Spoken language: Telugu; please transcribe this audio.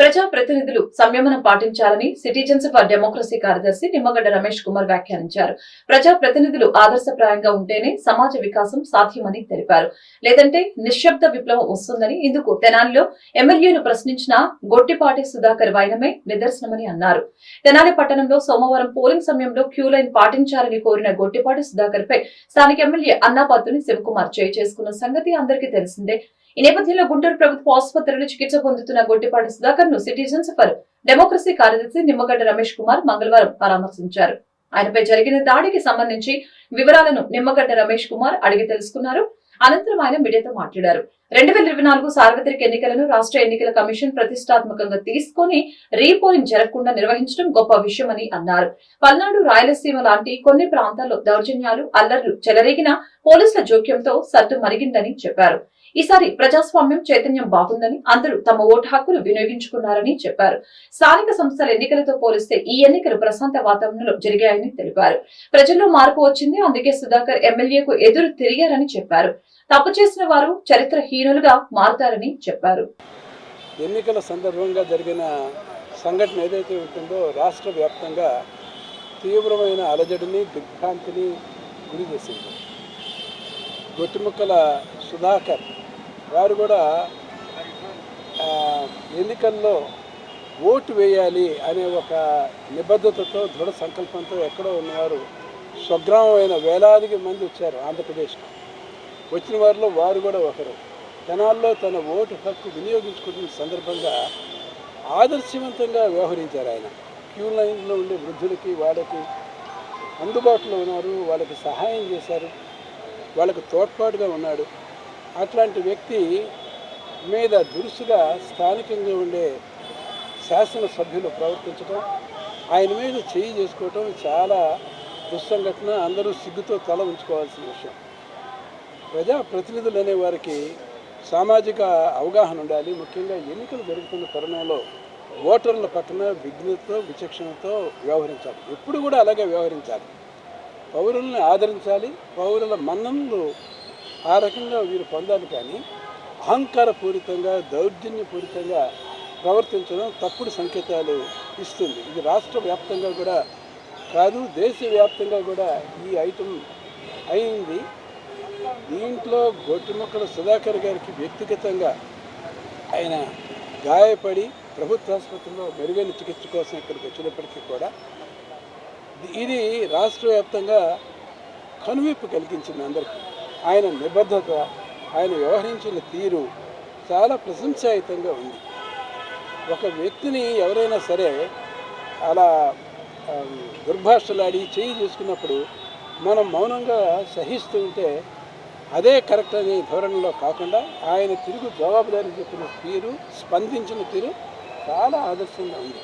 ప్రజా ప్రతినిధులు సంయమనం పాటించాలని సిటిజన్స్ ఫర్ డెమోక్రసీ కార్యదర్శి నిమ్మగడ్డ రమేష్ కుమార్ వ్యాఖ్యానించారు. ప్రజా ప్రతినిధులు ఆదర్శప్రాయంగా ఉంటేనే సమాజ వికాసం సాధ్యమని తెలిపారు. లేదంటే నిశ్శబ్ద విప్లవం వస్తుందని ఇందుకు తెనాలిలో ఎమ్మెల్యేను ప్రశ్నించిన గొట్టిపాటి సుధాకర్ వైనమే నిదర్శనమని అన్నారు. తెనాలి పట్టణంలో సోమవారం పోలింగ్ సమయంలో క్యూ లైన్ పాటించాలని కోరిన గొట్టిపాటి సుధాకర్ పై స్థానిక ఎమ్మెల్యే అన్నాపాతుని శివకుమార్ చేయి చేసుకున్న సంగతి అందరికీ తెలిసిందే. ఈ నేపథ్యంలో గుంటూరు ప్రభుత్వ ఆసుపత్రిలో చికిత్స పొందుతున్న గొట్టిపాటి సుధాకర్ను సిటిజన్స్ ఫర్ డెమోక్రసీ కార్యదర్శి నిమ్మగడ్డ రమేష్ కుమార్ మంగళవారం పరామర్శించారు. ఆయనపై జరిగిన దాడికి సంబంధించి వివరాలను నిమ్మగడ్డ రమేష్ కుమార్ అడిగి తెలుసుకున్నారు. అనంతరం ఆయన మీడియాతో మాట్లాడారు. రెండు వేల ఇరవై నాలుగు సార్వత్రిక ఎన్నికలను రాష్ట్ర ఎన్నికల కమిషన్ ప్రతిష్టాత్మకంగా తీసుకొని రీపోలింగ్ జరగకుండా నిర్వహించడం గొప్ప విషయమని అన్నారు. పల్నాడు రాయలసీమ లాంటి కొన్ని ప్రాంతాల్లో దౌర్జన్యాలు అల్లర్లు చెలరేగిన పోలీసుల జోక్యంతో సత్తు మరిగిందని చెప్పారు. ఈసారి ప్రజాస్వామ్యం చైతన్యం బాగుందని అందరూ తమ ఓటు హక్కును వినియోగించుకున్నారని చెప్పారు. స్థానిక సంస్థల ఎన్నికలతో పోలిస్తే ఈ ఎన్నికలు ప్రశాంత వాతావరణంలో జరిగాయని తెలిపారు. ప్రజల్లో మార్పు వచ్చింది అందుకే సుధాకర్ ఎమ్మెల్యేకు ఎదురు తిరిగారని చెప్పారు. తప్పు చేసిన వారు చరిత్ర హీరోలుగా మారుతారని చెప్పారు. ఎన్నికల సందర్భంగా జరిగిన సంఘటన ఏదైతే ఉంటుందో రాష్ట్ర వ్యాప్తంగా తీవ్రమైన అలజడిని దిగ్భ్రాంతిని గురి చేసింది. గొట్టిముక్కల సుధాకర్ వారు కూడా ఎన్నికల్లో ఓటు వేయాలి అనే ఒక నిబద్ధతతో దృఢ సంకల్పంతో ఎక్కడో ఉన్నవారు స్వగ్రామమైన వేలాదికి మంది వచ్చారు ఆంధ్రప్రదేశ్కు. వచ్చిన వారిలో వారు కూడా ఒకరు. జనాల్లో తన ఓటు హక్కు వినియోగించుకున్న సందర్భంగా ఆదర్శవంతంగా వ్యవహరించారు ఆయన. క్యూ లైన్లో ఉండే వృద్ధులకి వాళ్ళకి అందుబాటులో ఉన్నారు వాళ్ళకి సహాయం చేశారు వాళ్ళకు తోడ్పాటుగా ఉన్నాడు. అట్లాంటి వ్యక్తి మీద దురుసుగా స్థానికంగా ఉండే శాసనసభ్యులు ప్రవర్తించడం ఆయన మీద చేయి చేసుకోవటం చాలా దుస్సంఘటన. అందరూ సిగ్గుతో తల ఉంచుకోవాల్సిన విషయం. ప్రజా ప్రతినిధులు అనే వారికి సామాజిక అవగాహన ఉండాలి. ముఖ్యంగా ఎన్నికలు జరుగుతున్న తరుణంలో ఓటర్ల పక్కన విఘ్నతతో విచక్షణతో వ్యవహరించాలి. ఎప్పుడు కూడా అలాగే వ్యవహరించాలి. పౌరుల్ని ఆదరించాలి. పౌరుల మన్ననలు ఆ రకంగా వీరు పొందాలి కానీ అహంకారపూరితంగా దౌర్జన్యపూరితంగా ప్రవర్తించడం తప్పుడు సంకేతాలు ఇస్తుంది. ఇది రాష్ట్ర వ్యాప్తంగా కూడా కాదు దేశవ్యాప్తంగా కూడా ఈ ఐటమ్ అయింది. దీంట్లో గొట్టిమొక్కల సుధాకర్ గారికి వ్యక్తిగతంగా ఆయన గాయపడి ప్రభుత్వ ఆసుపత్రిలో మెరుగైన చికిత్స కోసం ఇక్కడికి వచ్చినప్పటికీ కూడా ఇది రాష్ట్ర వ్యాప్తంగా కనువిప్పు కలిగించింది అందరికీ. ఆయన నిబద్ధత ఆయన వ్యవహరించిన తీరు చాలా ప్రశంసాయుతంగా ఉంది. ఒక వ్యక్తిని ఎవరైనా సరే అలా దుర్భాషలాడి చేయి చేసుకున్నప్పుడు మనం మౌనంగా సహిస్తూ ఉంటే అదే కరెక్ట్ అనే ధోరణిలో కాకుండా ఆయన తిరుగు జవాబుదారీ చెప్పిన తీరు స్పందించిన తీరు చాలా ఆదర్శంగా ఉంది.